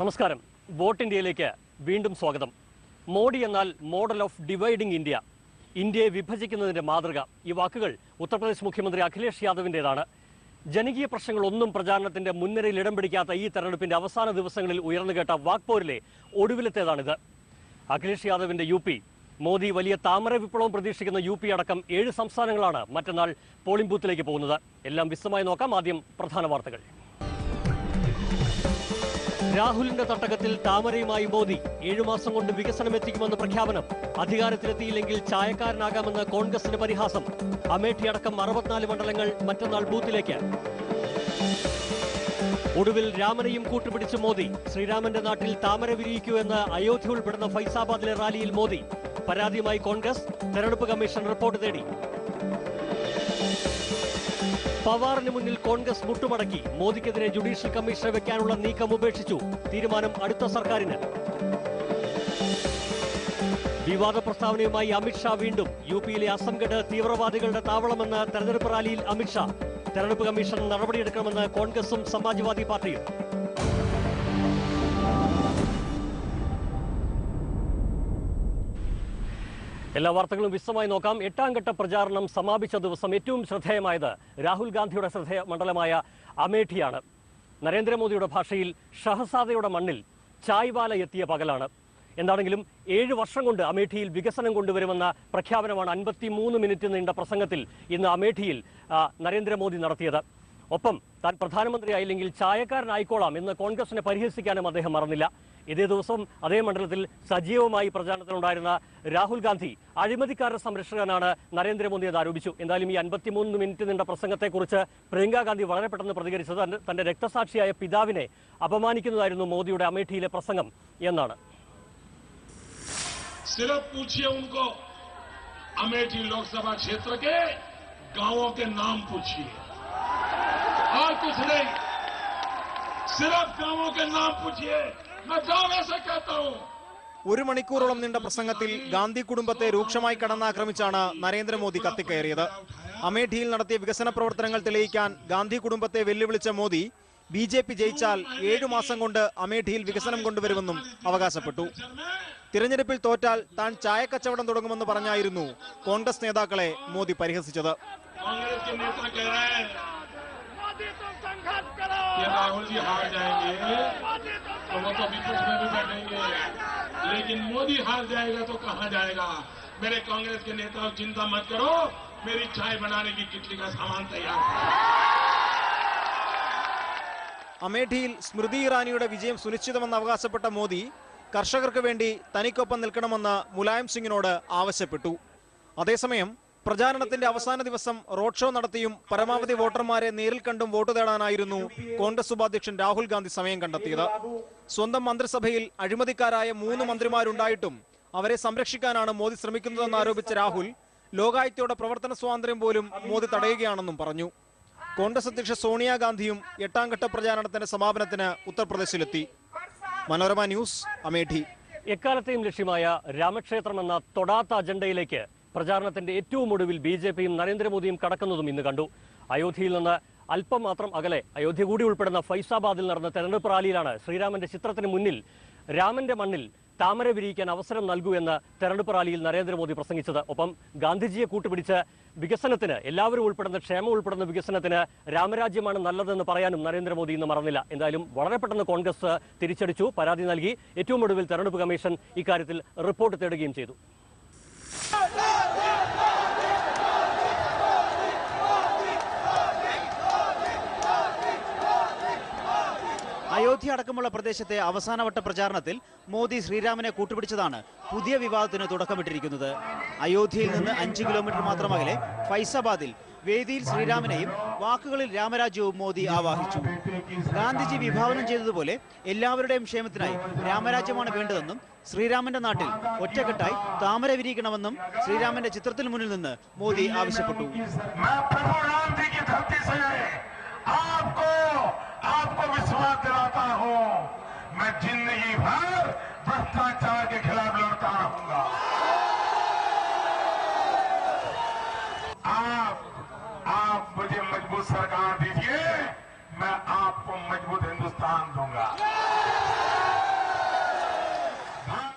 നമസ്കാരം. വോട്ട് ഇന്ത്യയിലേക്ക് വീണ്ടും സ്വാഗതം. മോഡി എന്നാൽ മോഡൽ ഓഫ് ഡിവൈഡിംഗ് ഇന്ത്യ ഇന്ത്യയെ വിഭജിക്കുന്നതിന്റെ മാതൃക. ഈ വാക്കുകൾ ഉത്തർപ്രദേശ് മുഖ്യമന്ത്രി അഖിലേഷ് യാദവിന്റെതാണ് ജനകീയ പ്രശ്നങ്ങളൊന്നും പ്രചാരണത്തിന്റെ മുൻനിരയിൽ ഇടം പിടിക്കാത്ത ഈ തെരഞ്ഞെടുപ്പിന്റെ അവസാന ദിവസങ്ങളിൽ ഉയർന്നു കേട്ട വാക്പോരിലെ ഒടുവിലത്തേതാണിത്. അഖിലേഷ് യാദവിന്റെ യു പി. മോദി വലിയ താമര വിപ്ലവം പ്രതീക്ഷിക്കുന്ന യു പി അടക്കം ഏഴ് സംസ്ഥാനങ്ങളാണ് മറ്റന്നാൾ പോളിംഗ് ബൂത്തിലേക്ക് പോകുന്നത്. എല്ലാം വിശദമായി നോക്കാം. ആദ്യം പ്രധാന വാർത്തകൾ. രാഹുലിന്റെ തട്ടകത്തിൽ താമരയുമായി മോദി ഏഴു മാസം കൊണ്ട് വികസനം എത്തിക്കുമെന്ന് പ്രഖ്യാപനം അധികാരത്തിലെത്തിയില്ലെങ്കിൽ ചായക്കാരനാകാമെന്ന് കോൺഗ്രസിന് പരിഹാസം. അമേഠി അടക്കം അറുപത്തിനാല് മണ്ഡലങ്ങൾ മറ്റന്നാൾ ബൂത്തിലേക്ക്. ഒടുവിൽ രാമനെയും കൂട്ടുപിടിച്ച് മോദി. ശ്രീരാമന്റെ നാട്ടിൽ താമര വിരിയിക്കൂ എന്ന് അയോധ്യ ഉൾപ്പെടുന്ന ഫൈസാബാദിലെ റാലിയിൽ മോദി. പരാതിയുമായി കോൺഗ്രസ് തെരഞ്ഞെടുപ്പ് കമ്മീഷൻ റിപ്പോർട്ട് തേടി. പവാറിന് മുന്നിൽ കോൺഗ്രസ് മുട്ടുമടക്കി. മോദിക്കെതിരെ ജുഡീഷ്യൽ കമ്മീഷനെ വെക്കാനുള്ള നീക്കം ഉപേക്ഷിച്ചു. തീരുമാനം അടുത്ത സർക്കാരിന്. വിവാദ പ്രസ്താവനയുമായി അമിത്ഷാ വീണ്ടും യു പിയിലെ അസംഗഡ് തീവ്രവാദികളുടെ താവളമെന്ന് തെരഞ്ഞെടുപ്പ് റാലിയിൽ അമിത്ഷാ തെരഞ്ഞെടുപ്പ് കമ്മീഷൻ നടപടിയെടുക്കണമെന്ന് കോൺഗ്രസും സമാജ്വാദി പാർട്ടിയും. എല്ലാ വാർത്തകളും വിശദമായി നോക്കാം. എട്ടാം ഘട്ട പ്രചാരണം സമാപിച്ച ദിവസം ഏറ്റവും ശ്രദ്ധേയമായത് രാഹുൽ ഗാന്ധിയുടെ ശ്രദ്ധേയ മണ്ഡലമായ അമേഠിയാണ്. നരേന്ദ്രമോദിയുടെ ഭാഷയിൽ ഷഹസാദയുടെ മണ്ണിൽ ചായ്വാല എത്തിയ പകലാണ്. എന്താണെങ്കിലും ഏഴ് വർഷം കൊണ്ട് അമേഠിയിൽ വികസനം കൊണ്ടുവരുമെന്ന പ്രഖ്യാപനമാണ് അൻപത്തിമൂന്ന് മിനിറ്റ് നീണ്ട പ്രസംഗത്തിൽ ഇന്ന് അമേഠിയിൽ നരേന്ദ്രമോദി നടത്തിയത്. ഒപ്പം താൻ പ്രധാനമന്ത്രിയായില്ലെങ്കിൽ ചായക്കാരനായിക്കോളാം എന്ന് കോൺഗ്രസിനെ പരിഹസിക്കാനും അദ്ദേഹം മറന്നില്ല. ഇതേ ദിവസം അതേ മണ്ഡലത്തിൽ സജീവമായി പ്രചാരണത്തിലുണ്ടായിരുന്ന രാഹുൽ ഗാന്ധി അഴിമതിക്കാരുടെ സംരക്ഷകനാണ് നരേന്ദ്രമോദി എന്ന് ആരോപിച്ചു എന്തായാലും ഈ അൻപത്തിമൂന്ന് മിനിറ്റ് നീണ്ട പ്രസംഗത്തെക്കുറിച്ച് പ്രിയങ്ക ഗാന്ധി വളരെ പെട്ടെന്ന് പ്രതികരിച്ചത് തന്റെ- തന്റെ രക്തസാക്ഷിയായ പിതാവിനെ അപമാനിക്കുന്നതായിരുന്നു മോദിയുടെ അമേഠിയിലെ പ്രസംഗം എന്നാണ് सिर्फ पूछिए उनको अमेठी लोकसभा क्षेत्र के गांवों के नाम पूछिए और कुछ नहीं सिर्फ गांवों के नाम पूछिए मैं दावे से कहता हूं ഒരു മണിക്കൂറോളം നീണ്ട പ്രസംഗത്തിൽ ഗാന്ധി കുടുംബത്തെ രൂക്ഷമായി കടന്നാക്രമിച്ചാണ് നരേന്ദ്രമോദി കത്തിക്കയറിയത് അമേഠിയിൽ നടത്തിയ വികസന പ്രവർത്തനങ്ങൾ തെളിയിക്കാൻ ഗാന്ധി കുടുംബത്തെ വെല്ലുവിളിച്ച മോദി ബി ജെ പി ജയിച്ചാൽ ഏഴു മാസം കൊണ്ട് അമേഠിയിൽ വികസനം കൊണ്ടുവരുമെന്നും അവകാശപ്പെട്ടു. തിരഞ്ഞെടുപ്പിൽ തോറ്റാൽ താൻ ചായക്കച്ചവടം തുടങ്ങുമെന്ന് പറഞ്ഞായിരുന്നു കോൺഗ്രസ് നേതാക്കളെ മോദി പരിഹസിച്ചത്. രാഹുൽ ജി ഹാർ कह रहे हैं कि राहुल जी हार जाएंगे तो वो तो विपक्ष में भी बैठेंगे लेकिन मोदी हार जाएगा तो कहां जाएगा मेरे कांग्रेस के नेताओं चिंता मत करो मेरी चाय बनाने की किटली का सामान तैयार है അമേഠിയിൽ സ്മൃതി ഇറാനിയുടെ വിജയം സുനിശ്ചിതമെന്ന് അവകാശപ്പെട്ട മോദി കർഷകർക്ക് വേണ്ടി തനിക്കൊപ്പം നിൽക്കണമെന്ന് മുലായം സിംഗിനോട് ആവശ്യപ്പെട്ടു അതേസമയം പ്രചാരണത്തിന്റെ അവസാന ദിവസം റോഡ് ഷോ നടത്തിയും പരമാവധി വോട്ടർമാരെ നേരിൽ കണ്ടും വോട്ട് തേടാനായിരുന്നു കോൺഗ്രസ് ഉപാധ്യക്ഷൻ രാഹുൽ ഗാന്ധി സമയം കണ്ടെത്തിയത്. സ്വന്തം മന്ത്രിസഭയിൽ അഴിമതിക്കാരായ മൂന്ന് മന്ത്രിമാരുണ്ടായിട്ടും അവരെ സംരക്ഷിക്കാനാണ് മോദി ശ്രമിക്കുന്നതെന്ന് ആരോപിച്ച രാഹുൽ ലോകായുക്തയുടെ പ്രവർത്തന സ്വാതന്ത്ര്യം പോലും മോദി തടയുകയാണെന്നും പറഞ്ഞു. കോൺഗ്രസ് അധ്യക്ഷ സോണിയാഗാന്ധിയും എട്ടാം ഘട്ട പ്രചാരണത്തിന്റെ സമാപനത്തിന് ഉത്തർപ്രദേശിലെത്തി. മനോരമ ന്യൂസ് അമേഠി. എക്കാലത്തെയും ലക്ഷ്യമായ രാമക്ഷേത്രം എന്ന തൊടാത്ത അജണ്ടയിലേക്ക് പ്രചാരണത്തിന്റെ ഏറ്റവും ഒടുവിൽ ബി ജെ പിയും നരേന്ദ്രമോദിയും കടക്കുന്നതും ഇന്ന് കണ്ടു. അയോധ്യയിൽ നിന്ന് അല്പം മാത്രം അകലെ അയോധ്യ കൂടി ഉൾപ്പെടുന്ന ഫൈസാബാദിൽ നടന്ന തെരഞ്ഞെടുപ്പ് റാലിയിലാണ് ശ്രീരാമന്റെ ചിത്രത്തിന് മുന്നിൽ രാമന്റെ മണ്ണിൽ താമര വിരിയിക്കാൻ അവസരം നൽകൂ എന്ന് തെരഞ്ഞെടുപ്പ് റാലിയിൽ നരേന്ദ്രമോദി പ്രസംഗിച്ചത്. ഒപ്പം ഗാന്ധിജിയെ കൂട്ടുപിടിച്ച് വികസനത്തിന് എല്ലാവരും ഉൾപ്പെടുന്ന ക്ഷേമം ഉൾപ്പെടുന്ന വികസനത്തിന് രാമരാജ്യമാണ് നല്ലതെന്ന് പറയാനും നരേന്ദ്രമോദി ഇന്ന് മറന്നില്ല. എന്തായാലും വളരെ പെട്ടെന്ന് കോൺഗ്രസ് തിരിച്ചടിച്ചു. പരാതി നൽകി. ഏറ്റവും ഒടുവിൽ തെരഞ്ഞെടുപ്പ് കമ്മീഷൻ ഇക്കാര്യത്തിൽ റിപ്പോർട്ട് തേടുകയും ചെയ്തു. അയോധ്യ അടക്കമുള്ള പ്രദേശത്തെ അവസാനവട്ട പ്രചാരണത്തിൽ മോദി ശ്രീരാമനെ കൂട്ടുപിടിച്ചതാണ് പുതിയ വിവാദത്തിന് തുടക്കമിട്ടിരിക്കുന്നത്. അയോധ്യയിൽ നിന്ന് അഞ്ച് കിലോമീറ്റർ മാത്രം അകലെ ഫൈസാബാദിൽ വേദിയിൽ ശ്രീരാമനെയും വാക്കുകളിൽ രാമരാജ്യവും മോദി ആവാഹിച്ചു. ഗാന്ധിജി വിഭാവനം ചെയ്തതുപോലെ എല്ലാവരുടെയും ക്ഷേമത്തിനായി രാമരാജ്യമാണ് വേണ്ടതെന്നും ശ്രീരാമന്റെ നാട്ടിൽ ഒറ്റക്കെട്ടായി താമര വിരിയിക്കണമെന്നും ശ്രീരാമന്റെ ചിത്രത്തിന് മുന്നിൽ നിന്ന് മോദി ആവശ്യപ്പെട്ടു. विश्वास दिलाता हूं मैं जिंदगी भर भ्रष्टाचार के खिलाफ लड़ता रहूंगा आप आप मुझे मजबूत सरकार दीजिए मैं आपको मजबूत हिंदुस्तान दूंगा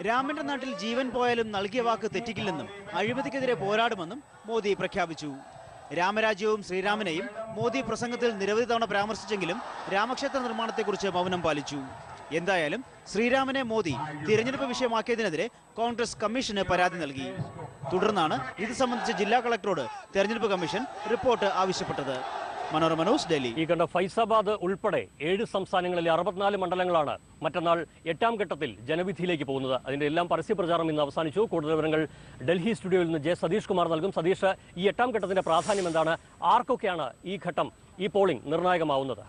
രാമന്റെ നാട്ടിൽ ജീവൻ പോയാലും നൽകിയ വാക്ക് തെറ്റിക്കില്ലെന്നും അഴിമതിക്കെതിരെ പോരാടുമെന്നും മോദി പ്രഖ്യാപിച്ചു രാമരാജ്യവും ശ്രീരാമനെയും മോദി പ്രസംഗത്തിൽ നിരവധി തവണ പരാമർശിച്ചെങ്കിലും രാമക്ഷേത്ര നിർമ്മാണത്തെക്കുറിച്ച് മൗനം പാലിച്ചു. എന്തായാലും ശ്രീരാമനെ മോദി തിരഞ്ഞെടുപ്പ് വിഷയമാക്കിയതിനെതിരെ കോൺഗ്രസ് കമ്മീഷന് പരാതി നൽകി. തുടർന്നാണ് ഇത് സംബന്ധിച്ച് ജില്ലാ കളക്ടറോട് തെരഞ്ഞെടുപ്പ് കമ്മീഷൻ റിപ്പോർട്ട് ആവശ്യപ്പെട്ടത്. മനോരമ ന്യൂസ് ഡൽഹി. ഈ കണ്ട ഫൈസാബാദ് ഉൾപ്പെടെ ഏഴ് സംസ്ഥാനങ്ങളിലെ അറുപത്തിനാല് മണ്ഡലങ്ങളാണ് മറ്റന്നാൾ എട്ടാം ഘട്ടത്തിൽ ജനവിധിയിലേക്ക് പോകുന്നത്. അതിന്റെ എല്ലാം പരസ്യ പ്രചാരണം ഇന്ന് അവസാനിച്ചു. കൂടുതൽ വിവരങ്ങൾ ഡൽഹി സ്റ്റുഡിയോയിൽ നിന്ന് ജെ സതീഷ് കുമാർ നൽകും. സതീഷ് ഈ എട്ടാം ഘട്ടത്തിന്റെ പ്രാധാന്യം എന്താണ്? ആർക്കൊക്കെയാണ് ഈ ഘട്ടം ഈ പോളിംഗ് നിർണായകമാവുന്നത്?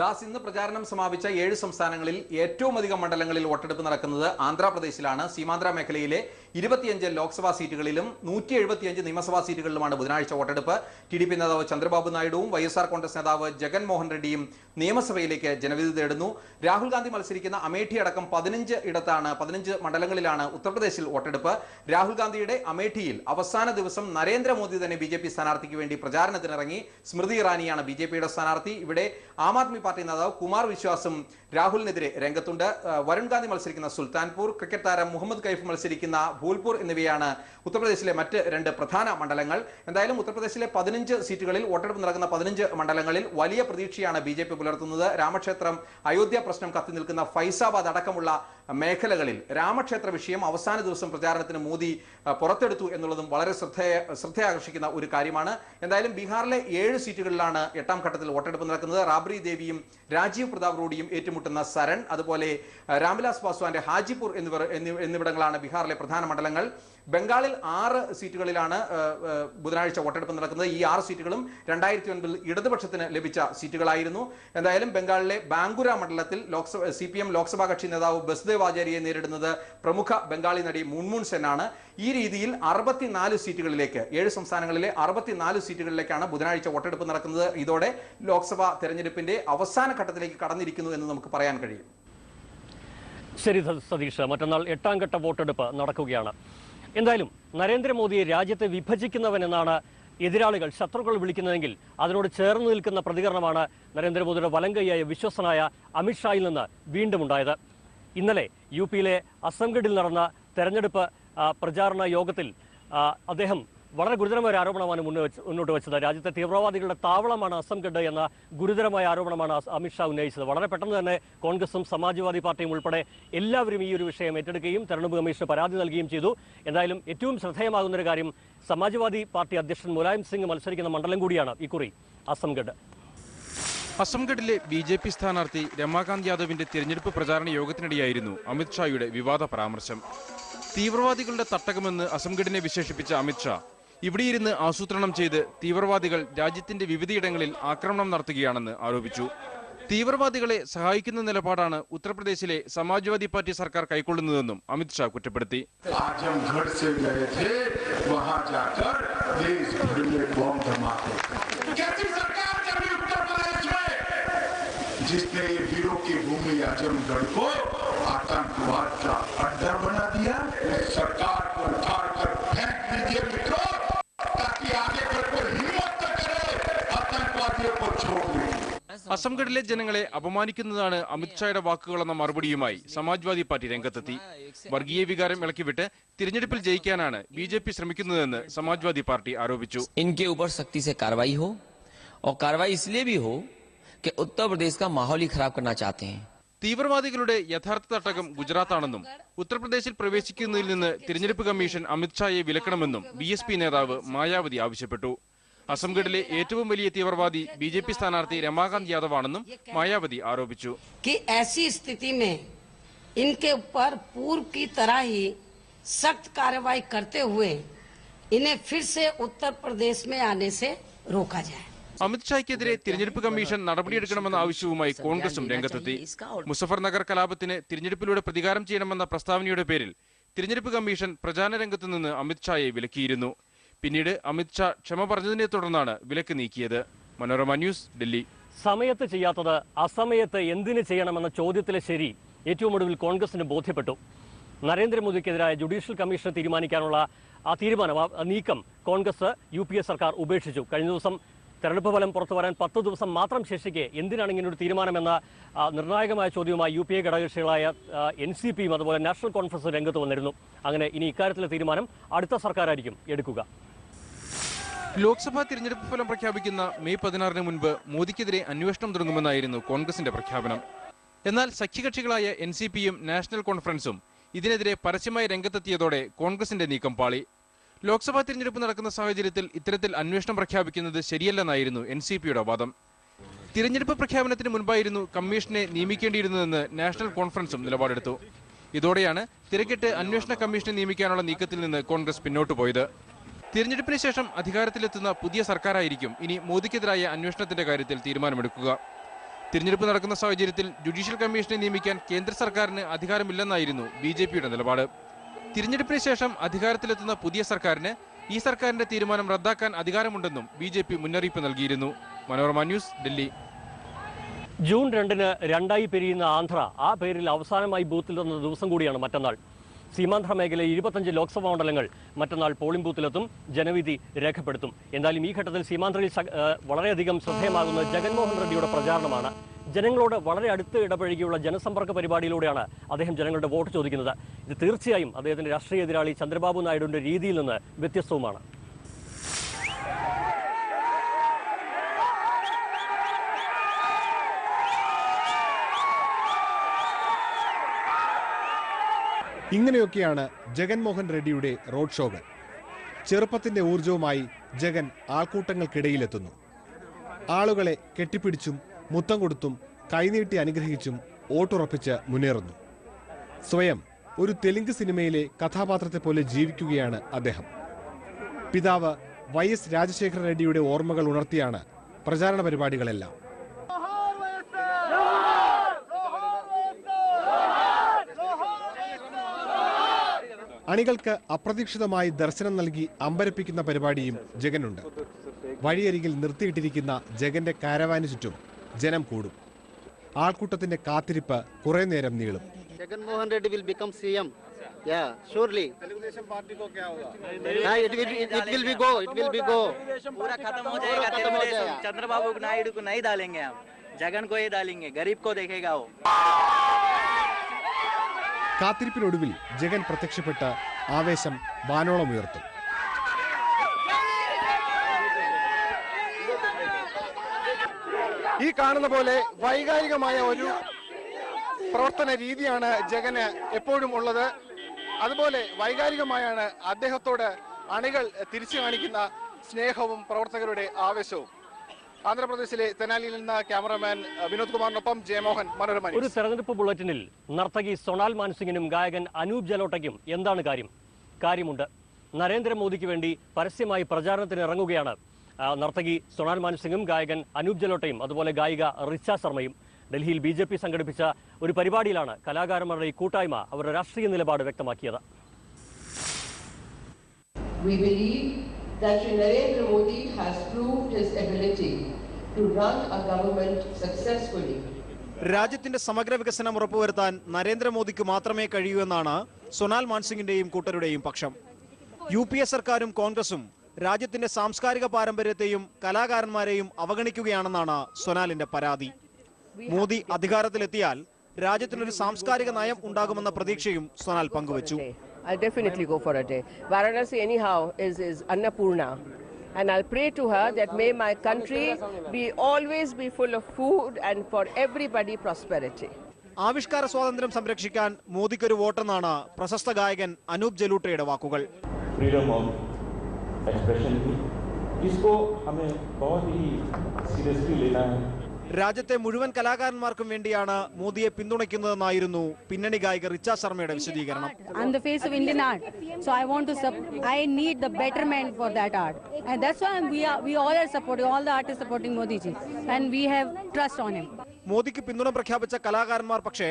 ദാസ് ഇന്ന് പ്രചാരണം സമാപിച്ച ഏഴ് സംസ്ഥാനങ്ങളിൽ ഏറ്റവും അധികം മണ്ഡലങ്ങളിൽ വോട്ടെടുപ്പ് നടക്കുന്നത് ആന്ധ്രാപ്രദേശിലാണ്. സീമാന്ധ്ര മേഖലയിലെ ഇരുപത്തിയഞ്ച് ലോക്സഭാ സീറ്റുകളിലും നൂറ്റി എഴുപത്തിയഞ്ച് നിയമസഭാ സീറ്റുകളിലുമാണ് ബുധനാഴ്ച വോട്ടെടുപ്പ്. ടി ഡി പി നേതാവ് ചന്ദ്രബാബു നായിഡുവും വൈ എസ് ആർ കോൺഗ്രസ് നേതാവ് ജഗൻമോഹൻ റെഡ്ഡിയും നിയമസഭയിലേക്ക് ജനവിധി തേടുന്നു. രാഹുൽ ഗാന്ധി മത്സരിക്കുന്ന അമേഠി അടക്കം പതിനഞ്ച് ഇടത്താണ് പതിനഞ്ച് മണ്ഡലങ്ങളിലാണ് ഉത്തർപ്രദേശിൽ വോട്ടെടുപ്പ്. രാഹുൽ ഗാന്ധിയുടെ അമേഠിയിൽ അവസാന ദിവസം നരേന്ദ്രമോദി തന്നെ ബി ജെ പി സ്ഥാനാർത്ഥിക്ക് വേണ്ടി പ്രചാരണത്തിനിറങ്ങി. സ്മൃതി ഇറാനിയാണ് ബി ജെ പിയുടെ സ്ഥാനാർത്ഥി. ഇവിടെ ആം ആദ്മി പാർട്ടി നേതാവ് കുമാർ വിശ്വാസും രാഹുലിനെതിരെ രംഗത്തുണ്ട്. വരുൺ ഗാന്ധി മത്സരിക്കുന്ന സുൽത്താൻപൂർ ക്രിക്കറ്റ് താരം മുഹമ്മദ് കൈഫ് മത്സരിക്കുന്ന ഭൂൽപൂർ എന്നിവയാണ് ഉത്തർപ്രദേശിലെ മറ്റ് രണ്ട് പ്രധാന മണ്ഡലങ്ങൾ. എന്തായാലും ഉത്തർപ്രദേശിലെ പതിനഞ്ച് സീറ്റുകളിൽ വോട്ടെടുപ്പ് നടക്കുന്ന പതിനഞ്ച് മണ്ഡലങ്ങളിൽ വലിയ പ്രതീക്ഷയാണ് ബി പുലർത്തുന്നത്. രാമക്ഷേത്രം അയോധ്യ പ്രശ്നം കത്തി നിൽക്കുന്ന ഫൈസാബാദ് അടക്കമുള്ള മേഖലകളിൽ രാമക്ഷേത്ര വിഷയം അവസാന ദിവസം പ്രചാരണത്തിന് മോദി പുറത്തെടുത്തു എന്നുള്ളതും വളരെ ശ്രദ്ധേയ ശ്രദ്ധയാകർഷിക്കുന്ന ഒരു കാര്യമാണ്. എന്തായാലും ബീഹാറിലെ ഏഴ് സീറ്റുകളിലാണ് എട്ടാം ഘട്ടത്തിൽ വോട്ടെടുപ്പ് നടക്കുന്നത്. റാബ്രി ദേവിയും രാജീവ് പ്രതാപ് റോഡിയും ഏറ്റുമുട്ടുന്ന സരൺ അതുപോലെ രാംവിലാസ് പാസ്വാന്റെ ഹാജിപൂർ എന്നിവർ എന്നി- എന്നിവിടങ്ങളാണ് ബീഹാറിലെ പ്രധാന മണ്ഡലങ്ങൾ. ബംഗാളിൽ ആറ് സീറ്റുകളിലാണ് ബുധനാഴ്ച വോട്ടെടുപ്പ് നടക്കുന്നത്. ഈ ആറ് സീറ്റുകളും രണ്ടായിരത്തി ഒൻപതിൽ ഇടതുപക്ഷത്തിന് ലഭിച്ച സീറ്റുകളായിരുന്നു. എന്തായാലും ബംഗാളിലെ ബാങ്കുര മണ്ഡലത്തിൽ Lok Sabha C P M Lok Sabha കക്ഷി നേതാവ് ബസ്ദേവ് ആചാര്യയെ നേരിടുന്നത് പ്രമുഖ ബംഗാളി നടി മുൻമുൻ സെനാണ് ഈ രീതിയിൽ അറുപത്തിനാല് സീറ്റുകളിലേക്ക് ഏഴ് സംസ്ഥാനങ്ങളിലെ അറുപത്തിനാല് സീറ്റുകളിലേക്കാണ് ബുധനാഴ്ച വോട്ടെടുപ്പ് നടക്കുന്നത്. ഇതോടെ ലോക്സഭാ തെരഞ്ഞെടുപ്പിന്റെ അവസാന ഘട്ടത്തിലേക്ക് കടന്നിരിക്കുന്നു എന്ന് നമുക്ക് പറയാൻ കഴിയും. ശരി സതീഷ് മറ്റന്നാൾ എട്ടാം ഘട്ട വോട്ടെടുപ്പ് നടക്കുകയാണ്. എന്തായാലും നരേന്ദ്രമോദിയെ രാജ്യത്തെ വിഭജിക്കുന്നവൻ എന്നാണ് എതിരാളികൾ ശത്രുക്കൾ വിളിക്കുന്നതെങ്കിൽ അതിനോട് ചേർന്ന് നിൽക്കുന്ന പ്രതികരണമാണ് നരേന്ദ്രമോദിയുടെ വലങ്കയ്യായ വിശ്വസനായ അമിത്ഷായിൽ നിന്ന് വീണ്ടും ഉണ്ടായത് ഇന്നലെ യു പിയിലെ അസംഗഡിൽ നടന്ന തെരഞ്ഞെടുപ്പ് പ്രചാരണ യോഗത്തിൽ അദ്ദേഹം വളരെ ഗുരുതരമായ ആരോപണമാണ് മുന്നോട്ട് വെച്ചത്. രാജ്യത്തെ തീവ്രവാദികളുടെ താവളമാണ് അസംഗഡ് എന്ന ഗുരുതരമായ ആരോപണമാണ് അമിത്ഷാ ഉന്നയിച്ചത്. വളരെ പെട്ടെന്ന് തന്നെ കോൺഗ്രസും സമാജ്വാദി പാർട്ടിയും ഉൾപ്പെടെ എല്ലാവരും ഈ ഒരു വിഷയം ഏറ്റെടുക്കുകയും തെരഞ്ഞെടുപ്പ് കമ്മീഷന് പരാതി നൽകുകയും ചെയ്തു. എന്തായാലും ഏറ്റവും ശ്രദ്ധേയമാകുന്ന ഒരു കാര്യം സമാജ്വാദി പാർട്ടി അധ്യക്ഷൻ മുലായം സിംഗ് മത്സരിക്കുന്ന മണ്ഡലം കൂടിയാണ് ഇക്കുറി അസംഗഡ് അസംഗഡിലെ ബി ജെ പി സ്ഥാനാർത്ഥി രമാകാന്ത് യാദവിന്റെ തിരഞ്ഞെടുപ്പ് പ്രചാരണ യോഗത്തിനിടെയായിരുന്നു അമിത്ഷായുടെ വിവാദ പരാമർശം. തീവ്രവാദികളുടെ തട്ടകമെന്ന് അസംഗഡിനെ വിശേഷിപ്പിച്ച അമിത്ഷാ ഇവിടെയിരുന്ന് ആസൂത്രണം ചെയ്ത് തീവ്രവാദികൾ രാജ്യത്തിന്റെ വിവിധയിടങ്ങളിൽ ആക്രമണം നടത്തുകയാണെന്ന് ആരോപിച്ചു. തീവ്രവാദികളെ സഹായിക്കുന്ന നിലപാടാണ് ഉത്തർപ്രദേശിലെ സമാജ്വാദി പാർട്ടി സർക്കാർ കൈക്കൊള്ളുന്നതെന്നും അമിത്ഷാ കുറ്റപ്പെടുത്തി. आज जिसने ये वीरों की भूमि आजमगढ़ को आतंकवाद का अड्डा बना दिया इस सरकार को उखाड़ कर फेंक दीजिए मित्रों ताकि आगे फिर कोई हिम्मत न करे आतंकवादियों को छोड़ने की അസംഗഡിലെ ജനങ്ങളെ അപമാനിക്കുന്നതാണ് അമിത്ഷായുടെ വാക്കുകളെന്ന മറുപടിയുമായി സമാജ്വാദി പാർട്ടി രംഗത്തെത്തി വർഗീയ വികാരം ഇളക്കിവിട്ട് തിരഞ്ഞെടുപ്പിൽ ജയിക്കാനാണ് ബി ജെ പി ശ്രമിക്കുന്നതെന്ന് സമാജ്വാദി പാർട്ടി ആരോപിച്ചു इनके ऊपर सख्ती से कार्रवाई हो और कार्रवाई इसलिए भी हो कि उत्तर प्रदेश का माहौल ही खराब करना चाहते हैं തീവ്രവാദികളുടെ യഥാർത്ഥ തട്ടകം ഗുജറാത്താണെന്നും ഉത്തർപ്രദേശിൽ പ്രവേശിക്കുന്നതിൽ നിന്ന് തിരഞ്ഞെടുപ്പ് കമ്മീഷൻ അമിത്ഷായെ വിലക്കണമെന്നും ബി എസ് പി നേതാവ് മായാവതി ആവശ്യപ്പെട്ടു അസംഗഡിലെ ഏറ്റവും വലിയ തീവ്രവാദി ബി ജെ പി സ്ഥാനാർത്ഥി രമാകാന്ത് യാദവാണെന്നും മായാവതി ആരോപിച്ചു कि ऐसी स्थिति में इनके ऊपर पूर्व की तरह ही सख्त कार्रवाई करते हुए इन्हें फिर से उत्तर प्रदेश में आने से रोका जाए അമിത്ഷായ്ക്കെതിരെ തിരഞ്ഞെടുപ്പ് കമ്മീഷൻ നടപടിയെടുക്കണമെന്ന ആവശ്യവുമായി കോൺഗ്രസും രംഗത്തെത്തി. മുസഫർ നഗർ കലാപത്തിന് തിരഞ്ഞെടുപ്പിലൂടെ പ്രതികാരം ചെയ്യണമെന്ന പ്രസ്താവനയുടെ പേരിൽ തിരഞ്ഞെടുപ്പ് കമ്മീഷൻ പ്രചാരണ രംഗത്ത് നിന്ന് അമിത്ഷായെ വിലക്കിയിരുന്നു. പിന്നീട് അമിത്ഷാ ക്ഷമ പറഞ്ഞതിനെ തുടർന്നാണ് വിലക്ക് നീക്കിയത്. മനോരമ ന്യൂസ് ഡൽഹി. സമയത്ത് ചെയ്യാത്തത് അസമയത്ത് എന്തിന് ചെയ്യണമെന്ന ചോദ്യത്തിലെ ശരി ഏറ്റവും ഒടുവിൽ കോൺഗ്രസിന് ബോധ്യപ്പെട്ടു. നരേന്ദ്രമോദിക്കെതിരായ ജുഡീഷ്യൽ കമ്മീഷനെ തീരുമാനിക്കാനുള്ള ആ തീരുമാനം ആ നീക്കം കോൺഗ്രസ് യു പി എ സർക്കാർ ഉപേക്ഷിച്ചു. കഴിഞ്ഞ ദിവസം തെരഞ്ഞെടുപ്പ് ഫലം പുറത്തു വരാൻ പത്ത് ദിവസം മാത്രം ശേഷിക്കെ എന്തിനാണ് ഇങ്ങനൊരു തീരുമാനമെന്ന നിർണായകമായ ചോദ്യവുമായി യു പി എ ഘടകകക്ഷികളായ എൻ സി പിയും അതുപോലെ നാഷണൽ കോൺഫറൻസും രംഗത്ത് വന്നിരുന്നു. അങ്ങനെ ഇനി ഇക്കാര്യത്തിലെ തീരുമാനം അടുത്ത സർക്കാരായിരിക്കും എടുക്കുക. ലോക്സഭാ തിരഞ്ഞെടുപ്പ് ഫലം പ്രഖ്യാപിക്കുന്ന മെയ് പതിനാറിന് മുൻപ് മോദിക്കെതിരെ അന്വേഷണം തുടങ്ങുമെന്നായിരുന്നു കോൺഗ്രസിന്റെ പ്രഖ്യാപനം. എന്നാൽ സഖ്യകക്ഷികളായ എൻ സി പിയും നാഷണൽ കോൺഫറൻസും ഇതിനെതിരെ പരസ്യമായി രംഗത്തെത്തിയതോടെ കോൺഗ്രസിന്റെ നീക്കം പാളി. ലോക്സഭാ തിരഞ്ഞെടുപ്പ് നടക്കുന്ന സാഹചര്യത്തിൽ ഇത്തരത്തിൽ അന്വേഷണം പ്രഖ്യാപിക്കുന്നത് ശരിയല്ലെന്നായിരുന്നു എൻ സി പിയുടെ വാദം. തിരഞ്ഞെടുപ്പ് പ്രഖ്യാപനത്തിന് മുൻപായിരുന്നു കമ്മീഷനെ നിയമിക്കേണ്ടിയിരുന്നതെന്ന് നാഷണൽ കോൺഫറൻസും നിലപാടെടുത്തു. ഇതോടെയാണ് തിരക്കിട്ട് അന്വേഷണ കമ്മീഷനെ നിയമിക്കാനുള്ള നീക്കത്തിൽ നിന്ന് കോൺഗ്രസ് പിന്നോട്ടു പോയത്. തിരഞ്ഞെടുപ്പിന് ശേഷം അധികാരത്തിലെത്തുന്ന പുതിയ സർക്കാരായിരിക്കും ഇനി മോദിക്കെതിരായ അന്വേഷണത്തിന്റെ കാര്യത്തിൽ തീരുമാനമെടുക്കുക. തിരഞ്ഞെടുപ്പ് നടക്കുന്ന സാഹചര്യത്തിൽ ജുഡീഷ്യൽ കമ്മീഷനെ നിയമിക്കാൻ കേന്ദ്ര സർക്കാരിന് അധികാരമില്ലെന്നായിരുന്നു ബി നിലപാട്. തിരഞ്ഞെടുപ്പിന് ശേഷം അധികാരത്തിലെത്തുന്ന പുതിയ സർക്കാരിന് ഈ സർക്കാരിന്റെ തീരുമാനം റദ്ദാക്കാൻ അധികാരമുണ്ടെന്നും ബി ജെ പി മുന്നറിയിപ്പ് നൽകിയിരുന്നു. മനോരമ ന്യൂസ് ഡൽഹി. ജൂൺ രണ്ടിന് രണ്ടായി പിരിയുന്ന ആന്ധ്ര ആ പേരിൽ അവസാനമായി ബൂത്തിൽ തന്ന ദിവസം കൂടിയാണ് മറ്റന്നാൾ. സീമാന്ധ്ര മേഖലയിൽ ഇരുപത്തഞ്ച് ലോക്സഭാ മണ്ഡലങ്ങൾ മറ്റന്നാൾ പോളിംഗ് ബൂത്തിലെത്തും ജനവിധി രേഖപ്പെടുത്തും. എന്തായാലും ഈ ഘട്ടത്തിൽ സീമാന്ധ്രയിൽ വളരെയധികം ശ്രദ്ധേയമാകുന്നത് ജഗൻമോഹൻ റെഡ്ഡിയുടെ പ്രചാരണമാണ് ജനങ്ങളോട് വളരെ അടുത്ത് ഇടപഴകിയുള്ള ജനസമ്പർക്ക പരിപാടിയിലൂടെയാണ് അദ്ദേഹം ജനങ്ങളുടെ വോട്ട് ചോദിക്കുന്നത്. ഇത് തീർച്ചയായും അദ്ദേഹത്തിന്റെ രാഷ്ട്രീയ എതിരാളി ചന്ദ്രബാബു നായിഡുവിന്റെ രീതിയിൽ നിന്ന് വ്യത്യസ്തവുമാണ്. ഇങ്ങനെയൊക്കെയാണ് ജഗൻമോഹൻ റെഡ്ഡിയുടെ റോഡ് ഷോകൾ. ചെറുപ്പത്തിന്റെ ഊർജവുമായി ജഗൻ ആൾക്കൂട്ടങ്ങൾക്കിടയിലെത്തുന്നു. ആളുകളെ കെട്ടിപ്പിടിച്ചും മുത്തം കൊടുത്തും കൈനീട്ടി അനുഗ്രഹിച്ചും വോട്ടുറപ്പിച്ച് മുന്നേറുന്നു. സ്വയം ഒരു തെലുങ്ക് സിനിമയിലെ കഥാപാത്രത്തെ പോലെ ജീവിക്കുകയാണ് അദ്ദേഹം. പിതാവ് വൈ എസ് രാജശേഖര റെഡ്ഡിയുടെ ഓർമ്മകൾ ഉണർത്തിയാണ് പ്രചാരണ പരിപാടികളെല്ലാം. അണികൾക്ക് അപ്രതീക്ഷിതമായി ദർശനം നൽകി അമ്പരപ്പിക്കുന്ന പരിപാടിയും ജഗനുണ്ട്. വഴിയരികിൽ നിർത്തിയിട്ടിരിക്കുന്ന ജഗന്റെ കാരവാന് ചുറ്റും ജനം കൂടും ആൾക്കൂട്ടത്തിന്റെ കാത്തിരിപ്പ് കുറെ നേരം നീളും Jagan Mohan Reddy will become CM. Yeah, surely. हाँ, it will it, it will be go. It will be go. पूरा खत्म हो पूरा जाएगा खत्म हो तेलुगुदेशम जाएगा। चंद्रबाबू नायडू को नहीं डालेंगे हम जगन को ही डालेंगे गरीब को देखेगा वो കാത്തിരിപ്പിനൊടുവിൽ ജഗൻ പ്രത്യക്ഷപ്പെട്ട് ആവേശം വാനോളമുയർത്തും ഈ കാണുന്ന പോലെ വൈകാരികമായ ഒരു പ്രവർത്തന രീതിയാണ് ജഗന് എപ്പോഴും ഉള്ളത്. അതുപോലെ വൈകാരികമായാണ് അദ്ദേഹത്തോട് അണികൾ തിരിച്ചു കാണിക്കുന്ന സ്നേഹവും പ്രവർത്തകരുടെ ആവേശവും. ആന്ധ്രാപ്രദേശിലെ തെനാലിയിൽ നിന്ന് ക്യാമറമാൻ വിനോദ് കുമാറിനൊപ്പം ജയമോഹൻ. മനോരമ ഒരു. തെരഞ്ഞെടുപ്പ് ബുള്ളറ്റിനിൽ നർത്തകി സൊണാൽ മാൻസിംഗിനും ഗായകൻ അനൂപ് ജലോട്ടയ്ക്കും എന്താണ് കാര്യം? കാര്യമുണ്ട്. നരേന്ദ്രമോദിക്ക് വേണ്ടി പരസ്യമായി പ്രചാരണത്തിന് ഇറങ്ങുകയാണ് നർത്തകി സൊണാൽ മാനസിംഗും ഗായകൻ അനൂപ് ജലോട്ടയും അതുപോലെ ഗായിക റിച്ച ശർമ്മയും ഡൽഹിയിൽ ബി ജെ പി സംഘടിപ്പിച്ച ഒരു പരിപാടിയിലാണ് കലാകാരന്മാരുടെ ഈ കൂട്ടായ്മ അവരുടെ രാഷ്ട്രീയ നിലപാട് വ്യക്തമാക്കിയത് We believe that Sri Narendra Modi has proved his ability to run a government successfully. രാജ്യത്തിന്റെ സമഗ്ര വികസനം ഉറപ്പുവരുത്താൻ നരേന്ദ്രമോദിക്ക് മാത്രമേ കഴിയൂ എന്നാണ് സൊനാൽ മാൻസിംഗിന്റെയും കൂട്ടരുടെയും പക്ഷം യു പി എ സർക്കാരും കോൺഗ്രസും രാജ്യത്തിന്റെ സാംസ്കാരിക പാരമ്പര്യത്തെയും കലാകാരന്മാരെയും അവഗണിക്കുകയാണെന്നാണ് സൊനാലിന്റെ പരാതി മോദി അധികാരത്തിലെത്തിയാൽ രാജ്യത്തിനൊരു സാംസ്കാരിക നയം ഉണ്ടാകുമെന്ന പ്രതീക്ഷയും സൊനാൽ പങ്കുവച്ചു I'll definitely go for a day. Varanasi, anyhow, is, is Annapurna. And I'll pray to her that may my country be always be full of food and for everybody prosperity. ആവിഷ്കാര സ്വാതന്ത്ര്യം സംരക്ഷിക്കാൻ മോദിക്കൊരു വോട്ടെന്നാണ് പ്രശസ്ത ഗായകൻ അനൂപ് ജലൂട്ടയുടെ വാക്കുകൾ एक्सप्रेशन की इसको हमें बहुत ही सीरियसली लेना है രാജ്യത്തെ മുഴുവൻ കലാകാരന്മാർക്കും വേണ്ടിയാണ് മോദിയെ പിന്തുണയ്ക്കുന്നതെന്നായിരുന്നു പിന്നണി ഗായിക റിച്ച ശർമ്മയുടെ വിശദീകരണം I'm the face of Indian art, so I want to. Sup- I need the betterment for that art, and that's why we are. We all are supporting. All the artists supporting Modi ji, and we have trust on him. മോദിക്ക് പിന്തുണ പ്രഖ്യാപിച്ച കലാകാരന്മാർ പക്ഷേ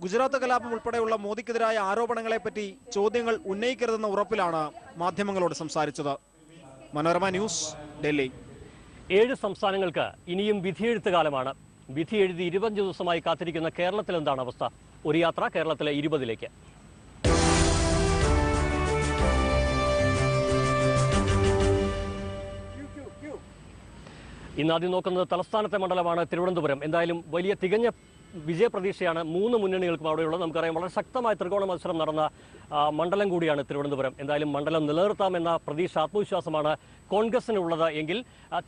ഗുജറാത്ത് കലാപം ഉൾപ്പെടെയുള്ള മോദിക്കെതിരായ ആരോപണങ്ങളെപ്പറ്റി ചോദ്യങ്ങൾ ഉന്നയിക്കരുതെന്ന ഉറപ്പിലാണ് മാധ്യമങ്ങളോട് സംസാരിച്ചത് മനോരമ ന്യൂസ് ഡൽഹി. ഏഴ് സംസ്ഥാനങ്ങൾക്ക് ഇനിയും വിധിയെഴുത്ത് കാലമാണ്. വിധി എഴുതി ഇരുപത്തഞ്ച് ദിവസമായി കാത്തിരിക്കുന്ന കേരളത്തിൽ എന്താണ് അവസ്ഥ? ഒരു യാത്ര കേരളത്തിലെ ഇരുപതിലേക്ക്. ഇന്ന് ആദ്യം നോക്കുന്നത് തലസ്ഥാനത്തെ മണ്ഡലമാണ് തിരുവനന്തപുരം. എന്തായാലും വലിയ തികഞ്ഞ വിജയപ്രതീക്ഷയാണ് മൂന്ന് മുന്നണികൾക്കും അവിടെയുള്ളത്. നമുക്കറിയാം വളരെ ശക്തമായ ത്രികോണ മത്സരം നടന്ന മണ്ഡലം കൂടിയാണ് തിരുവനന്തപുരം. എന്തായാലും മണ്ഡലം നിലനിർത്താമെന്ന പ്രതീക്ഷ ആത്മവിശ്വാസമാണ് കോൺഗ്രസിനുള്ളത് എങ്കിൽ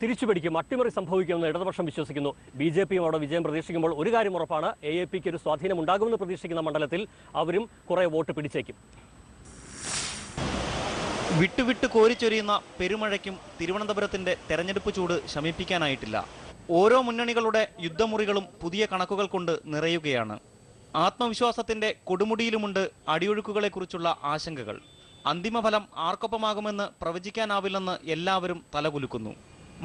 തിരിച്ചു തിരിച്ചുപിടിക്കും അട്ടിമറി സംഭവിക്കുമെന്ന് ഇടതുപക്ഷം വിശ്വസിക്കുന്നു. ബി ജെ പിയും അവിടെ വിജയം പ്രതീക്ഷിക്കുമ്പോൾ ഒരു കാര്യം ഉറപ്പാണ് എ എ പിക്ക് ഒരു സ്വാധീനം ഉണ്ടാകുമെന്ന് പ്രതീക്ഷിക്കുന്ന മണ്ഡലത്തിൽ അവരും കുറേ വോട്ട് പിടിച്ചേക്കും. വിട്ടുവിട്ട് കോരിച്ചൊരിയുന്ന പെരുമഴയ്ക്കും തിരുവനന്തപുരത്തിന്റെ തെരഞ്ഞെടുപ്പ് ചൂട് ശമിപ്പിക്കാനായിട്ടില്ല. ഓരോ മുന്നണികളുടെ യുദ്ധമുറികളും പുതിയ കണക്കുകൾ കൊണ്ട് നിറയുകയാണ്. ആത്മവിശ്വാസത്തിന്റെ കൊടുമുടിയിലുമുണ്ട് അടിയൊഴുക്കുകളെക്കുറിച്ചുള്ള ആശങ്കകൾ. അന്തിമഫലം ആർക്കൊപ്പമാകുമെന്ന് പ്രവചിക്കാനാവില്ലെന്ന് എല്ലാവരും തലകുലുക്കുന്നു.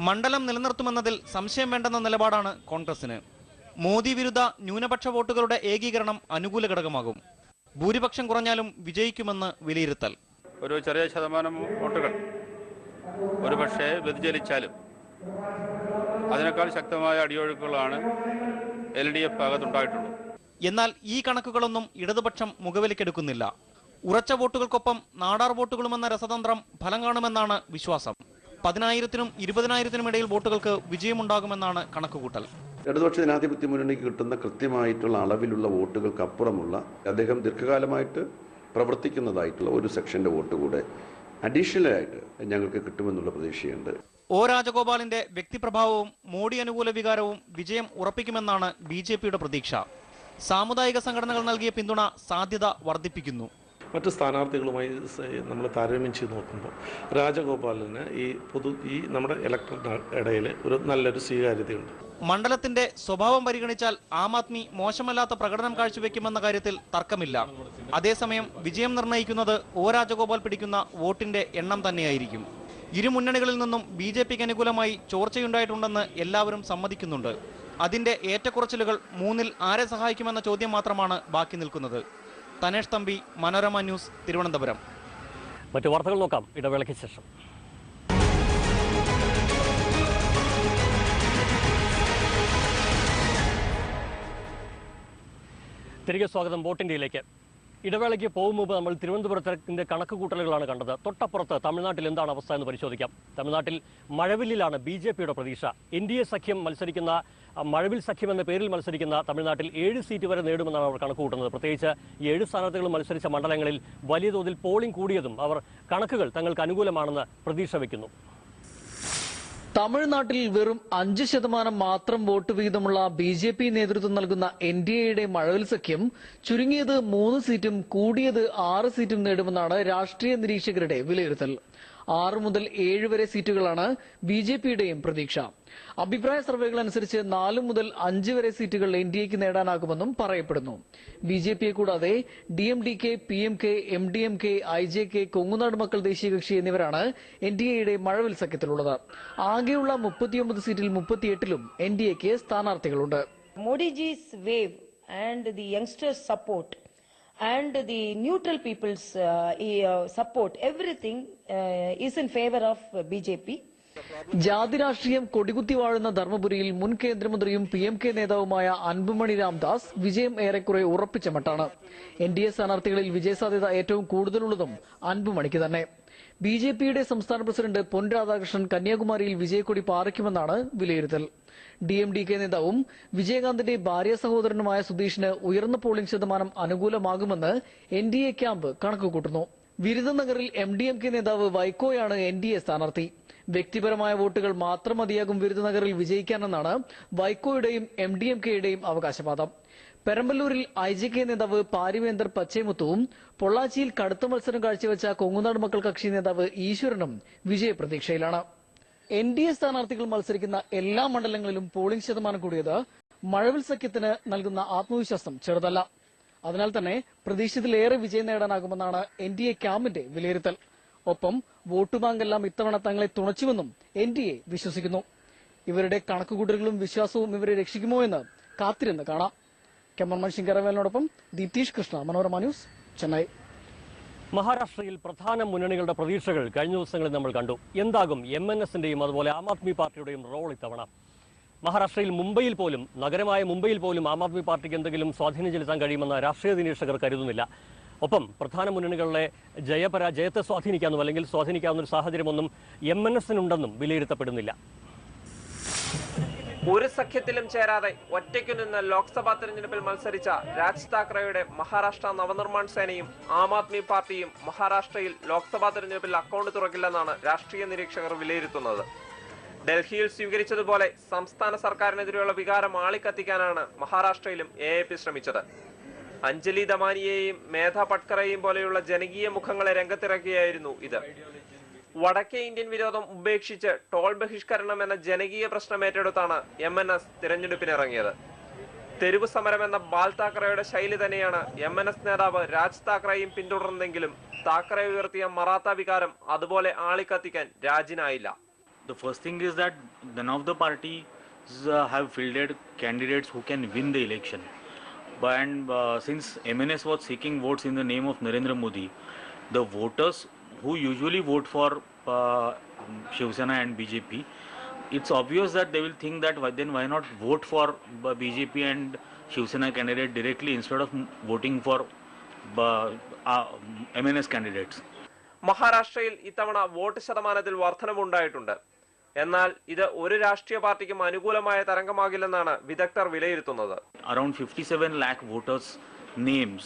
മണ്ഡലം നിലനിർത്തുമെന്നതിൽ സംശയം വേണ്ടെന്ന നിലപാടാണ് കോൺഗ്രസിന് മോദി വിരുദ്ധ ന്യൂനപക്ഷ വോട്ടുകളുടെ ഏകീകരണം അനുകൂല ഘടകമാകും. ഭൂരിപക്ഷം കുറഞ്ഞാലും വിജയിക്കുമെന്ന് വിലയിരുത്തൽ. ഒരു ചെറിയ ശതമാനം വോട്ടുകൾ ഒരുപക്ഷെ വ്യതിചലിച്ചാലും അതിനേക്കാൾ ശക്തമായ അടിയൊഴുക്കുകളാണ് എൽ ഡി എഫ് ഭാഗത്തുണ്ടായിട്ടുള്ളത് എന്നാൽ ഈ കണക്കുകളൊന്നും ഇടതുപക്ഷം മുഖവിലക്കെടുക്കുന്നില്ല. ഉറച്ച വോട്ടുകൾക്കൊപ്പം നാടാർ വോട്ടുകളുമെന്ന രസതന്ത്രം ഫലം കാണുമെന്നാണ് വിശ്വാസം. പതിനായിരത്തിനും ഇരുപതിനായിരത്തിനും ഇടയിൽ വോട്ടുകൾക്ക് വിജയമുണ്ടാകുമെന്നാണ് കണക്കുകൂട്ടൽ. ഇടതുപക്ഷ ജനാധിപത്യ മുന്നണിക്ക് കിട്ടുന്ന കൃത്യമായിട്ടുള്ള അളവിലുള്ള വോട്ടുകൾക്ക് അപ്പുറമുള്ള അദ്ദേഹം ദീർഘകാലമായിട്ട് പ്രവർത്തിക്കുന്നതായിട്ടുള്ള ഒരു സെക്ഷന്റെ വോട്ട് കൂടെ അഡീഷണൽ ആയിട്ട് ഞങ്ങൾക്ക് കിട്ടുമെന്നുള്ള പ്രതീക്ഷയുണ്ട്. ഒ രാജഗോപാലിന്റെ വ്യക്തിപ്രഭാവവും മോഡി അനുകൂല വികാരവും വിജയം ഉറപ്പിക്കുമെന്നാണ് ബി പ്രതീക്ഷ. സാമുദായിക സംഘടനകൾ നൽകിയ പിന്തുണ സാധ്യത വർദ്ധിപ്പിക്കുന്നു. മറ്റ് സ്ഥാനാർത്ഥികളുമായി നമ്മൾ താരതമ്യം ചെയ്ത് നോക്കുമ്പോൾ രാജഗോപാലിന് ഈ പൊതു ഈ നമ്മുടെ ഇലക്ടറിന് ഇടയിൽ ഒരു നല്ലൊരു സ്വീകാര്യതയുണ്ട്. മണ്ഡലത്തിന്റെ സ്വഭാവം പരിഗണിച്ചാൽ ആം ആദ്മി മോശമല്ലാത്ത പ്രകടനം കാഴ്ചവെക്കുമെന്ന കാര്യത്തിൽ തർക്കമില്ല. അതേസമയം വിജയം നിർണയിക്കുന്നത് ഒ രാജഗോപാൽ പിടിക്കുന്ന വോട്ടിന്റെ എണ്ണം തന്നെയായിരിക്കും. ഇരു മുന്നണികളിൽ നിന്നും ബി ജെ പിക്ക് അനുകൂലമായി ചോർച്ചയുണ്ടായിട്ടുണ്ടെന്ന് എല്ലാവരും സമ്മതിക്കുന്നുണ്ട്. അതിന്റെ ഏറ്റക്കുറച്ചിലുകൾ മൂന്നിൽ ആരെ സഹായിക്കുമെന്ന ചോദ്യം മാത്രമാണ് ബാക്കി നിൽക്കുന്നത്. തനേഷ് തമ്പി മനോരമ ന്യൂസ് തിരുവനന്തപുരം. മറ്റു വാർത്തകൾ നോക്കാം. ഇടവേളയ്ക്ക് ശേഷം. തിരികെ സ്വാഗതം വോട്ടിന്റെയിലേക്ക് ഇടവേളയ്ക്ക് പോകും മുമ്പ് നമ്മൾ തിരുവനന്തപുരത്തിന്റെ കണക്ക് കൂട്ടലുകളാണ് കണ്ടത്. തൊട്ടപ്പുറത്ത് തമിഴ്നാട്ടിൽ എന്താണ് അവസ്ഥ എന്ന് പരിശോധിക്കാം. തമിഴ്നാട്ടിൽ മഴവില്ലിലാണ് ബി ജെ പിയുടെ പ്രതീക്ഷ. എൻ ഡി എ സഖ്യം മത്സരിക്കുന്ന മഴവിൽ സഖ്യം എന്ന പേരിൽ മത്സരിക്കുന്ന തമിഴ്നാട്ടിൽ ഏഴ് സീറ്റ് വരെ നേടുമെന്നാണ് അവർ കണക്ക് കൂട്ടുന്നത് പ്രത്യേകിച്ച് ഈ ഏഴ് സ്ഥാനാർത്ഥികളും മത്സരിച്ച മണ്ഡലങ്ങളിൽ വലിയ തോതിൽ പോളിംഗ് കൂടിയതും അവർ കണക്കുകൾ തങ്ങൾക്ക് അനുകൂലമാണെന്ന് പ്രതീക്ഷ വയ്ക്കുന്നു തമിഴ്നാട്ടിൽ വെറും അഞ്ച് ശതമാനം മാത്രം വോട്ട് വീതമുള്ള ബി ജെ പി നേതൃത്വം നൽകുന്ന എൻ ഡി എയുടെ മഴവിൽ സഖ്യം ചുരുങ്ങിയത് മൂന്ന് സീറ്റും കൂടിയത് ആറ് സീറ്റും നേടുമെന്നാണ് രാഷ്ട്രീയ നിരീക്ഷകരുടെ വിലയിരുത്തൽ. ആറ് മുതൽ ഏഴ് വരെ സീറ്റുകളാണ് ബി ജെ പിയുടെയും പ്രതീക്ഷ. അഭിപ്രായ സർവേകൾ അനുസരിച്ച് നാല് മുതൽ അഞ്ച് വരെ സീറ്റുകൾ എൻ ഡി എക്ക് നേടാനാകുമെന്നും പറയപ്പെടുന്നു. ബി ജെ പിയെ കൂടാതെ D M D K P M K M D M K I J K Kongunadu Makkal Desia Katchi എന്നിവരാണ് എൻ ഡി എയുടെ മഴവിൽ സഖ്യത്തിലുള്ളത് ആകെയുള്ള മുപ്പത്തിയൊമ്പത് സീറ്റിൽ മുപ്പത്തിയെട്ടിലും എൻ ഡി എക്ക് സ്ഥാനാർത്ഥികളുണ്ട്. Modiji's wave and the youngsters support and the neutral people's uh, e- uh, support, everything uh, is in favor of BJP. ജാതി രാഷ്ട്രീയം കൊടികുത്തി വാഴുന്ന ധർമ്മപുരിയിൽ മുൻ കേന്ദ്രമന്ത്രിയും പി എം കെ നേതാവുമായ അൻപുമണി രാംദാസ് വിജയം ഏറെക്കുറെ ഉറപ്പിച്ച മട്ടാണ് എൻ ഡി എ സ്ഥാനാർത്ഥികളിൽ വിജയസാധ്യത ഏറ്റവും കൂടുതലുള്ളതും അൻപുമണിക്ക് തന്നെ ബി ജെ പിയുടെ സംസ്ഥാന പ്രസിഡന്റ് പൊൻ രാധാകൃഷ്ണൻ കന്യാകുമാരിയിൽ വിജയക്കൊടി പാറിക്കുമെന്നാണ് വിലയിരുത്തൽ. ഡി എം ഡി കെ നേതാവും വിജയകാന്തിന്റെ ഭാര്യ സഹോദരനുമായ സുധീഷിന് ഉയർന്ന പോളിംഗ് ശതമാനം അനുകൂലമാകുമെന്ന് എൻ ഡി എ ക്യാമ്പ് കണക്കുകൂട്ടുന്നു. വിരുദനഗറിൽ എം ഡി എം കെ നേതാവ് വൈക്കോയാണ് എൻ ഡി എ സ്ഥാനാർത്ഥി. വ്യക്തിപരമായ വോട്ടുകൾ മാത്രം മതിയാകും വിരുദനഗറിൽ വിജയിക്കാനെന്നാണ് വൈക്കോയുടെയും എം ഡി എം കെയുടെയും അവകാശവാദം. പെരമ്പല്ലൂരിൽ ഐ ജെ കെ നേതാവ് പാരിവേന്ദർ പച്ചേമുത്തുവും പൊള്ളാച്ചിയിൽ കടുത്ത മത്സരം കാഴ്ചവെച്ച കൊങ്ങുനാട് മക്കൾ കക്ഷി നേതാവ് ഈശ്വരനും വിജയപ്രതീക്ഷയിലാണ്. എൻ ഡി എ സ്ഥാനാർത്ഥികൾ മത്സരിക്കുന്ന എല്ലാ മണ്ഡലങ്ങളിലും പോളിംഗ് ശതമാനം കൂടിയത് മഴവിൽ സഖ്യത്തിന് നൽകുന്ന ആത്മവിശ്വാസം ചെറുതല്ല. അതിനാൽ തന്നെ പ്രതീക്ഷിതത്തിലേറെ വിജയം നേടാനാകുമെന്നാണ് എൻ ഡി എ ക്യാമ്പിന്റെ വിലയിരുത്തൽ. ഒപ്പം വോട്ട് ബാങ്കെല്ലാം ഇത്തവണ തങ്ങളെ തുണച്ചുവെന്നും എൻ ഡി എ വിശ്വസിക്കുന്നു. ഇവരുടെ കണക്കുകൂട്ടലുകളും വിശ്വാസവും ഇവരെ രക്ഷിക്കുമോ എന്ന് കാത്തിരുന്ന് കാണാം. ക്യാമറമാൻ ശിങ്കരവേലിനോടൊപ്പം ദീപ്തീഷ് കൃഷ്ണ മനോരമ ന്യൂസ് ചെന്നൈ. മഹാരാഷ്ട്രയിൽ പ്രധാന മുന്നണികളുടെ പ്രതീക്ഷകൾ കഴിഞ്ഞ ദിവസങ്ങളിൽ നമ്മൾ കണ്ടു. എന്താകും എം എൻ എസിന്റെയും അതുപോലെ ആം ആദ്മി പാർട്ടിയുടെയും റോൾ ഇത്തവണ. മഹാരാഷ്ട്രയിൽ മുംബൈയിൽ പോലും നഗരമായ മുംബൈയിൽ പോലും ആം ആദ്മി പാർട്ടിക്ക് എന്തെങ്കിലും സ്വാധീനം ചെലുത്താൻ കഴിയുമെന്ന് രാഷ്ട്രീയ നിരീക്ഷകർ കരുതുന്നില്ല. ഒപ്പം പ്രധാന മുന്നണികളുടെ ജയപരാജയത്തെ സ്വാധീനിക്കാമെന്നും അല്ലെങ്കിൽ സ്വാധീനിക്കാവുന്ന ഒരു സാഹചര്യമൊന്നും എം എൻ എസിനുണ്ടെന്നും വിലയിരുത്തപ്പെടുന്നില്ല. ഒരു സഖ്യത്തിലും ചേരാതെ ഒറ്റയ്ക്കു നിന്ന് ലോക്സഭാ തെരഞ്ഞെടുപ്പിൽ മത്സരിച്ച രാജ് താക്കറെയുടെ മഹാരാഷ്ട്ര നവനിർമ്മാൺ സേനയും ആം ആദ്മി പാർട്ടിയും മഹാരാഷ്ട്രയിൽ ലോക്സഭാ തെരഞ്ഞെടുപ്പിൽ അക്കൗണ്ട് തുറക്കില്ലെന്നാണ് രാഷ്ട്രീയ നിരീക്ഷകർ വിലയിരുത്തുന്നത്. ഡൽഹിയിൽ സ്വീകരിച്ചതുപോലെ സംസ്ഥാന സർക്കാരിനെതിരെയുള്ള വികാരം ആളിക്കത്തിക്കാനാണ് മഹാരാഷ്ട്രയിലും എ എ പി ശ്രമിച്ചത്. അഞ്ജലി ദമാനിയെയും മേധ പട്കറയെയും പോലെയുള്ള ജനകീയ മുഖങ്ങളെ രംഗത്തിറക്കിയായിരുന്നു ഇത്. വടക്കേ ഇന്ത്യൻ വിരോധം ഉപേക്ഷിച്ച് ടോൾ ബഹിഷ്കരണം എന്ന ജനകീയ പ്രശ്നം ഏറ്റെടുത്താണ് എം എൻ എസ് തിരഞ്ഞെടുപ്പിനിറങ്ങിയത് തെരുവ് സമരം എന്ന ബാൽ താക്കറയുടെ ശൈലി തന്നെയാണ് എം എൻ എസ് നേതാവ് രാജ് താക്കറെയും പിന്തുടർന്നെങ്കിലും താക്കറെ ഉയർത്തിയ മറാത്ത വികാരം അതുപോലെ ആളിക്കത്തിക്കാൻ രാജിനായില്ല The first thing is that none of the parties uh, have fielded candidates who can win the election. But and, uh, since MNS was seeking votes who usually vote for uh, Shiv Sena and BJP, it's obvious that they will think that why, then why not vote for uh, BJP and Shiv Sena candidate directly instead of voting for uh, uh, MNS candidates. മഹാരാഷ്ട്രയിൽ ഇത്തവണ vote ശതമാനത്തിൽ വർധനവുണ്ടായിട്ടുണ്ട് എന്നാൽ ഇത് ഒരു രാഷ്ട്രീയ പാർട്ടിക്കും അനുകൂലമായ തരംഗമാകില്ലെന്നാണ് വിദഗ്ധർ വിലയിരുത്തുന്നത് around 57 lakh voters names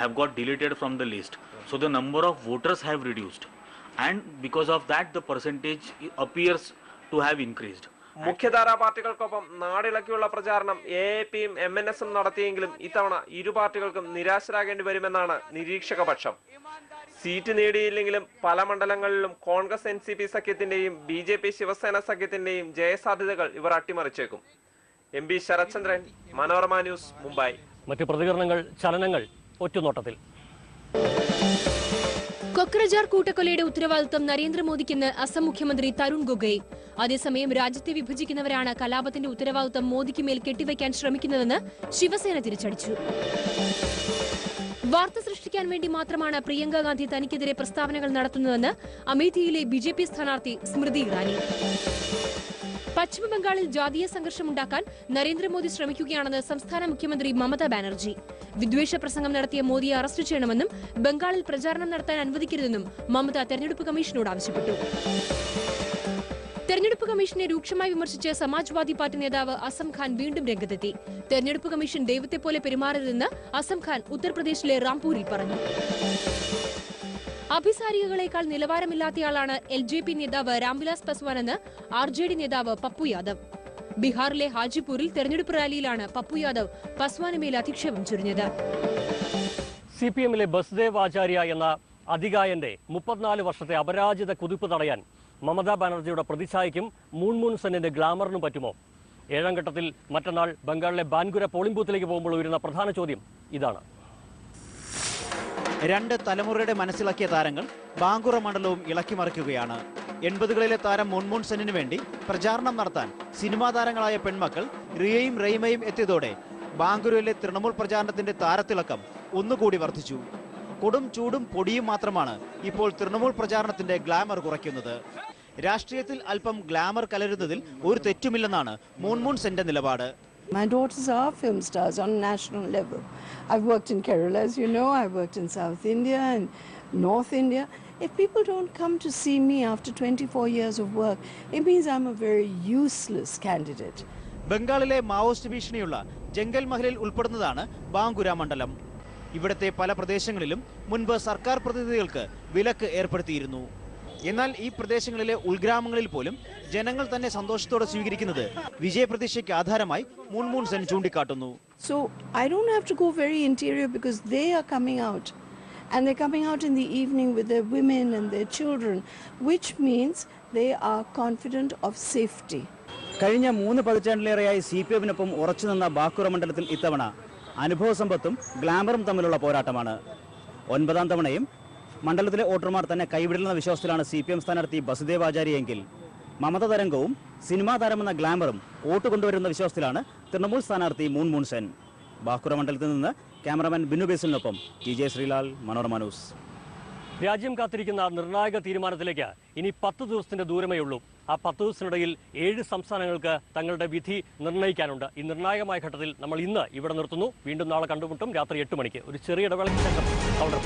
have got deleted from the list. So the number of voters have reduced. And because of that the percentage appears to have increased. മുഖ്യധാരാ പാർട്ടികൾക്കൊപ്പം നാടിളക്കിയുള്ള പ്രചാരണം എ എ പിയും എം എൻ എസും നടത്തിയെങ്കിലും ഇത്തവണ ഇരു പാർട്ടികൾക്കും നിരാശരാകേണ്ടി വരുമെന്നാണ് നിരീക്ഷക പക്ഷം. സീറ്റ് നേടിയില്ലെങ്കിലും പല മണ്ഡലങ്ങളിലും കോൺഗ്രസ് എൻ സി പി സഖ്യത്തിന്റെയും ബി ജെ പി ശിവസേന സഖ്യത്തിന്റെയും ജയസാധ്യതകൾ ഇവർ അട്ടിമറിച്ചേക്കും. M P Sarathchandran Manorama news Mumbai. മറ്റ് പ്രതികരണങ്ങൾ ചലനങ്ങൾ ഒറ്റുനോട്ടത്തിൽ. കൊക്രജാർ കൂട്ടക്കൊലയുടെ ഉത്തരവാദിത്തം നരേന്ദ്രമോദിക്കെന്ന് അസം മുഖ്യമന്ത്രി തരുൺ ഗൊഗോയ്. അതേസമയം രാജ്യത്തെ വിഭജിക്കുന്നവരാണ് കലാപത്തിന്റെ ഉത്തരവാദിത്തം മോദിക്ക് മേൽ കെട്ടിവയ്ക്കാൻ ശ്രമിക്കുന്നതെന്ന് ശിവസേന തിരിച്ചടിച്ചു. വാർത്ത സൃഷ്ടിക്കാൻ വേണ്ടി മാത്രമാണ് പ്രിയങ്ക ഗാന്ധി തനിക്കെതിരെ പ്രസ്താവനകൾ നടത്തുന്നതെന്ന് അമേഠിയിലെ ബിജെപി സ്ഥാനാർത്ഥി സ്മൃതി ഇറാനി. പശ്ചിമബംഗാളിൽ ജാതീയ സംഘർഷമുണ്ടാക്കാൻ നരേന്ദ്രമോദി ശ്രമിക്കുകയാണെന്ന് സംസ്ഥാന മുഖ്യമന്ത്രി മമതാ ബാനർജി. വിദ്വേഷ പ്രസംഗം നടത്തിയ മോദിയെ അറസ്റ്റ് ചെയ്യണമെന്നും ബംഗാളിൽ പ്രചാരണം നടത്താൻ അനുവദിക്കരുതെന്നും മമത തെരഞ്ഞെടുപ്പ് കമ്മീഷനോട് ആവശ്യപ്പെട്ടു. തെരഞ്ഞെടുപ്പ് കമ്മീഷനെ രൂക്ഷമായി വിമർശിച്ച് സമാജ്വാദി പാർട്ടി നേതാവ് അസം ഖാൻ വീണ്ടും രംഗത്തെത്തി. തെരഞ്ഞെടുപ്പ് കമ്മീഷൻ ദൈവത്തെപ്പോലെ പെരുമാറരുതെന്ന് അസം ഖാൻ ഉത്തർപ്രദേശിലെ റാംപൂരിൽ പറഞ്ഞു. അഭിസാരികകളെക്കാൾ നിലവാരമില്ലാത്തയാളാണ് എൽ ജെ പി നേതാവ് രാംവിലാസ് പസ്വാൻ എന്ന് ആർ ജെ ഡി നേതാവ് പപ്പു യാദവ്. ബീഹാറിലെ ഹാജിപൂരിൽ തെരഞ്ഞെടുപ്പ് റാലിയിലാണ് പപ്പു യാദവ് പസ്വാന് മേൽ അധിക്ഷേപം ചൊരിഞ്ഞത്. സി പി എമ്മിലെ ബസ്ദേവ് ആചാര്യ എന്ന അതികായന്റെ മുപ്പത്തിനാല് വർഷത്തെ അപരാജിത കുതിപ്പ് തടയാൻ മമതാ ബാനർജിയുടെ പ്രതിച്ഛായയ്ക്കും മൂൺമൂൺ സെന്നിന്റെ ഗ്ലാമറിനും പറ്റുമോ? ഏഴാം ഘട്ടത്തിൽ മറ്റന്നാൾ ബംഗാളിലെ ബാൻഗുര പോളിംഗ് ബൂത്തിലേക്ക് പോകുമ്പോൾ ഉയരുന്ന പ്രധാന ചോദ്യം ഇതാണ്. രണ്ട് തലമുറയുടെ മനസ്സിലാക്കിയ താരങ്ങൾ ബാങ്കുറ മണ്ഡലവും ഇളക്കി മറിക്കുകയാണ്. എൺപതുകളിലെ താരം മുൻമുൻ സെന്നിനു വേണ്ടി പ്രചാരണം നടത്താൻ സിനിമാ താരങ്ങളായ പെൺമക്കൾ റിയയും റെയ്മയും എത്തിയതോടെ ബാങ്കുരയിലെ തൃണമൂൽ പ്രചാരണത്തിന്റെ താരത്തിളക്കം ഒന്നുകൂടി വർദ്ധിച്ചു. കൊടും ചൂടും പൊടിയും മാത്രമാണ് ഇപ്പോൾ തൃണമൂൽ പ്രചാരണത്തിന്റെ ഗ്ലാമർ കുറയ്ക്കുന്നത്. രാഷ്ട്രീയത്തിൽ അല്പം ഗ്ലാമർ കലരുന്നതിൽ ഒരു തെറ്റുമില്ലെന്നാണ് മൂൺമൂൺ സെന്റെ നിലപാട്. My daughters are film stars on a national level. I've worked in Kerala, as you know, I've worked in South India and North India. If people don't come to see me after 24 years of work, it means I'm a very useless candidate. ബംഗാളിലെ Maoist ഭീഷണിയുള്ള ജംഗൽ മഹലിൽ ഉൾപ്പെടുന്നതാണ് ബാങ്കുര മണ്ഡലം ഇവിടുത്തെ പല പ്രദേശങ്ങളിലും മുൻപ് സർക്കാർ പ്രതിനിധികൾക്ക് വിലക്ക് ഏർപ്പെടുത്തിയിരുന്നു എന്നാൽ ഈ പ്രദേശങ്ങളിലെ ഉൾഗ്രാമങ്ങളിൽ പോലും ജനങ്ങൾ തന്നെ സന്തോഷത്തോടെ സ്വീകരിക്കുന്നത് വിജയപ്രതീക്ഷയ്ക്ക് ആധാരമായി മുൻമൂൺ സെൻ ചൂണ്ടിക്കാട്ടുന്നു. So I don't have to go very interior because they are coming out and they coming out in the evening with their women and their children, which means they are confident of safety. കഴിഞ്ഞ മൂന്ന് പതിറ്റാണ്ടിലേറെയായി C P എമ്മിനൊപ്പം ഉറച്ചുനിന്ന ബാക്കുറ മണ്ഡലത്തിൽ ഇത്തവണ അനുഭവ സമ്പത്തും ഗ്ലാമറും തമ്മിലുള്ള പോരാട്ടമാണ്. ഒൻപതാം തവണയും മണ്ഡലത്തിലെ വോട്ടർമാർ തന്നെ കൈവിടില്ലെന്ന വിശ്വാസത്തിലാണ് സി പി എം സ്ഥാനാർത്ഥി ബസുദേവ് ആചാര്യയെങ്കിൽ മമത തരംഗവും സിനിമാ താരമെന്ന ഗ്ലാമറും വോട്ട് കൊണ്ടുവരുന്ന വിശ്വാസത്തിലാണ് തൃണമൂൽ സ്ഥാനാർത്ഥി മൂൺ മൂൺ സെൻ ബാക്കുറ മണ്ഡലത്തിൽ നിന്ന് cameraman Binu ബേസിലിനൊപ്പം T J Sreelal Manorama news. രാജ്യം കാത്തിരിക്കുന്ന നിർണായക തീരുമാനത്തിലേക്ക് ഇനി പത്ത് ദിവസത്തിന്റെ ദൂരമേ ഉള്ളൂ. ആ പത്ത് ദിവസത്തിനിടയിൽ ഏഴ് സംസ്ഥാനങ്ങൾക്ക് തങ്ങളുടെ വിധി നിർണയിക്കാനുണ്ട് ഈ നിർണായകമായ ഘട്ടത്തിൽ നമ്മൾ ഇന്ന് ഇവിടെ നിർത്തുന്നു. വീണ്ടും നാളെ കണ്ടുമുട്ടും. രാത്രി എട്ട് മണിക്ക്. ഒരു ചെറിയ ഇടവേളയ്ക്ക് ശേഷം കൗണ്ടർ